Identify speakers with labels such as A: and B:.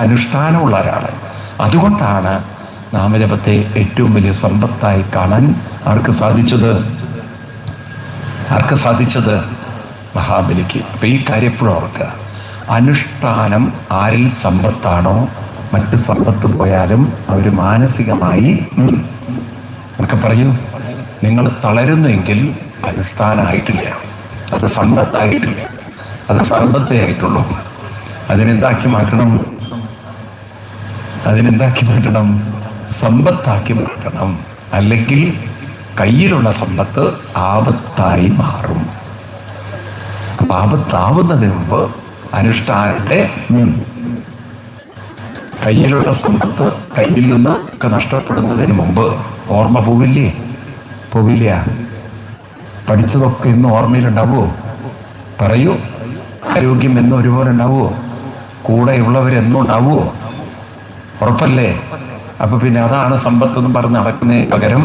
A: അനുഷ്ഠാനമുള്ള ഒരാൾ അതുകൊണ്ടാണ് നാമജപത്തെ ഏറ്റവും വലിയ സമ്പത്തായി കാണാൻ ആർക്ക് സാധിച്ചത്? ആർക്ക് സാധിച്ചത്? മഹാബലിക്ക്. അപ്പൊ ഈ കാര്യം എപ്പോഴും ഓർക്കുക. അനുഷ്ഠാനം ആരിൽ സമ്പത്താണോ? മറ്റ് സമ്പത്ത് പോയാലും അവർ മാനസികമായി ഒക്കെ പറയൂ? നിങ്ങൾ തളരുന്നെങ്കിൽ അനുഷ്ഠാനമായിട്ടില്ല അത് സമ്പത്തായിട്ടില്ല. അത് സമ്പത്തേ ആയിട്ടുള്ളൂ. അതിനെന്താക്കി മാറ്റണം? അതിനെന്താക്കി മാറ്റണം? സമ്പത്താക്കി മാറ്റണം. അല്ലെങ്കിൽ കയ്യിലുള്ള സമ്പത്ത് ആപത്തായി മാറും. അപ്പൊ ആപത്താവുന്നതിന് മുമ്പ് അനുഷ്ഠാനത്തെ കയ്യിലുള്ള സമ്പത്ത് കയ്യിൽ നിന്ന് ഒക്കെ നഷ്ടപ്പെടുന്നതിന് മുമ്പ് ഓർമ്മ പോവില്ലേ? പോവില്ല. പഠിച്ചതൊക്കെ ഇന്ന് ഓർമ്മയിലുണ്ടാവോ പറയൂ. ആരോഗ്യം എന്നും ഒരുപോലെ ഉണ്ടാവുമോ കൂടെയുള്ളവരെന്നും ഉണ്ടാവുമോ ഉറപ്പല്ലേ? അപ്പൊ പിന്നെ അതാണ് സമ്പത്ത് എന്ന് പറഞ്ഞ് നടക്കുന്നതിന് പകരം